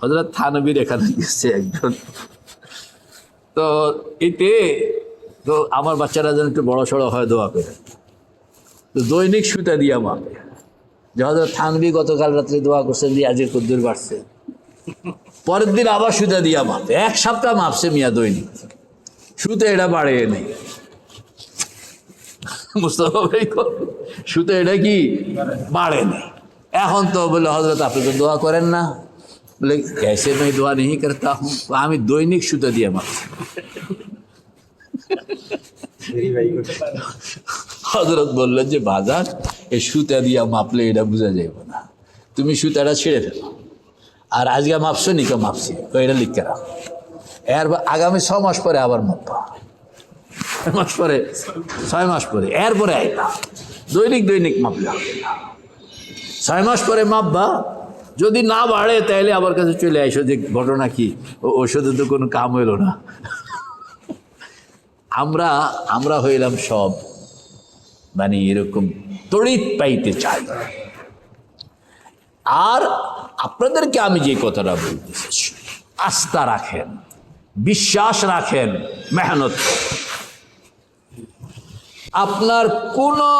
হজরত থানবীর এখানে গেছে একজন। তো এতে তো আমার বাচ্চারা যেন একটু বড় সড়ো হয় দোয়া করে। তো দৈনিক সুতা দিয়া মাপে যে হজরত থানবি গতকাল রাত্রে দোয়া করছেন দিয়ে আজকে কদ্দুর বাড়ছে। পরের দিন আবার সুতা দিয়া মাপে এক সপ্তাহ মাপছে মিয়া দৈনিক। সুতে এটা বাড়ে নেই। মুস্তফা এটা কি? বাড়ে নেই। এখন তো বলে হজরত আপনি তো দোয়া করেন না। বলে कैसे मैं দোয়া नहीं करता हूँ আমি দৈনিক সুতা দিয়ে মাপছি হজরত বললেন যে বাজার এই সুতা দিয়া মাপলে এটা বোঝা যাইব না তুমি সুতাটা ছেড়ে ফেলো আর আজকে মাপছো নিকে মাপছি তো এটা লিখে রাখো এর বা- আগামী ছ মাস পরে আবার মাপবা ছয় মাস পরে ছয় মাস পরে এরপরে আইবা দৈনিক দৈনিক মাপলা ছয় মাস পরে মাপবা যদি না বাড়ে, তাহলে আমার কাছে চলে আইসো যে ঘটনা কি? ওষুধে তো কোনো কাম হইল না। আমরা আমরা হইলাম সব মানে এরকম তড়িৎ পাইতে চাই। আর আপনাদেরকে আমি যে কথাটা বলতেছি, আস্থা রাখেন, বিশ্বাস রাখেন, মেহনত। আপনার কোনো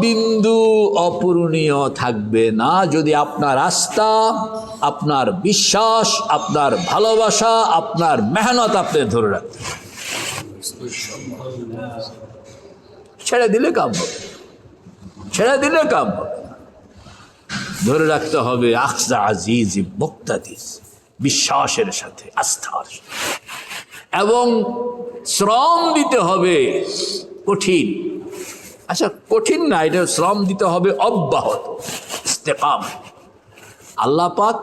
বিন্দু অপূরণীয় থাকবে না। যদি আপনার আস্থা, আপনার বিশ্বাস, আপনার ভালোবাসা, আপনার মেহনত আপনি ধরে রাখেন ছেড়ে দিলে কাম ছেড়ে দিলে কাম ধরে রাখতে হবে আখজা আজিজ মুক্তাদিস বিশ্বাসের সাথে, আস্থার সাথে। এবং শ্রম দিতে হবে কঠিন। আচ্ছা কঠিন না, এটা শ্রম দিতে হবে অব্যাহত, ইস্তেকাম। আল্লাহ পাক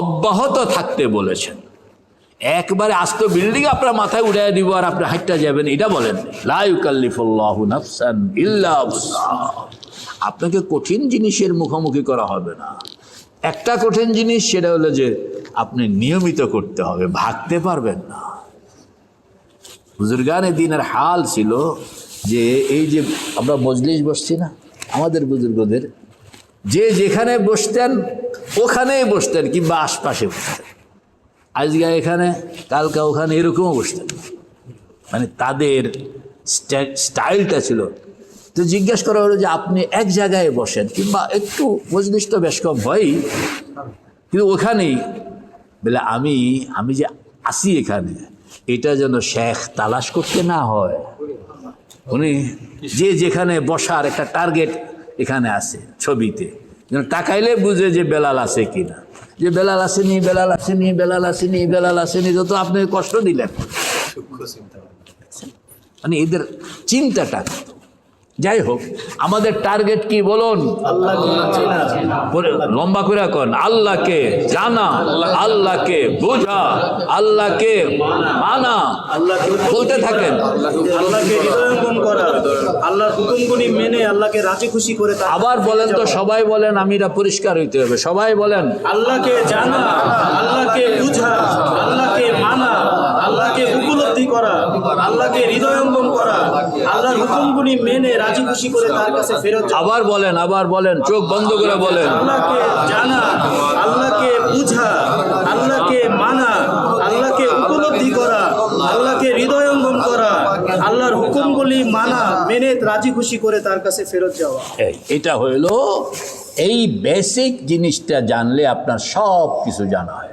অব্যাহত থাকতে বলেছেন। একবারে আস্ত বিল্ডিং আপনার মাথায় উঠে দিব আর আপনি হাইটটা যাবেন, এটা বলেন। আপনাকে কঠিন জিনিসের মুখোমুখি করা হবে না। একটা কঠিন জিনিস, সেটা হলো যে আপনি নিয়মিত করতে হবে, ভাগতে পারবেন না। বুজুর্গানে দিনের হাল ছিল যে এই যে আমরা মজলিস বসছি না, আমাদের বুজুর্গদের, যে যেখানে বসতেন, ওখানেই বসতেন কিংবা আশপাশে বসতেন। আজকে এখানে, কালকে ওখানে এরকমও বসতেন। মানে তাদের স্টা- স্টাইলটা ছিল। তো জিজ্ঞেস করা হলো যে আপনি এক জায়গায় বসেন কিংবা একটু মজলিস তো বেশ কম হয়ই, কিন্তু ওখানেই বলে আমি আমি যে আসি এখানে এটা যেন শেখ তালাশ করতে না হয়। উনি যে যেখানে বসার একটা টার্গেট এখানে আছে ছবিতে। যেন তাকাইলে বুঝে যে বেলাল আছে কিনা। যে বেলাল আসেনি বেলাল আসেনি বেলাল আসেনি বেলাল আসেনি যত আপনি কষ্ট দিলেন। মানে এদের চিন্তাটা। যাই হোক আমাদের টার্গেট কি বলুন? লম্বা করে কন আল্লাহকে জানা আল্লাহকে বোঝা আল্লাহকে মানা বলতে থাকেন। আল্লাহকে হৃদয়ঙ্গম করা। মেনে আল্লাহকে রাজি খুশি করে তার আবার বলেন তো সবাই বলেন আমি এটা পরিষ্কার হইতে হবে। সবাই বলেন। আল্লাহকে জানা আল্লাহকে বুঝা আল্লাহকে মানা আল্লাহকে উপলব্ধি করা আল্লাহকে হৃদয়ঙ্গম করা আল্লাহর হুকুমগুলি মেনে রাজি খুশি করে তার কাছে ফেরত আবার বলেন আবার বলেন চোখ বন্ধ করে বলেন। আল্লাহকে জানা আল্লাহকে বুঝা আল্লাহকে মানা আল্লাহকে উপলব্ধি করা আল্লাহকে হৃদয়ঙ্গম করা আল্লাহর হুকুমগুলি মানা মেনে রাজি খুশি করে তার কাছে ফেরত যাওয়া। এটা হইল এই বেসিক জিনিসটা জানলে আপনার সব কিছু জানা হয়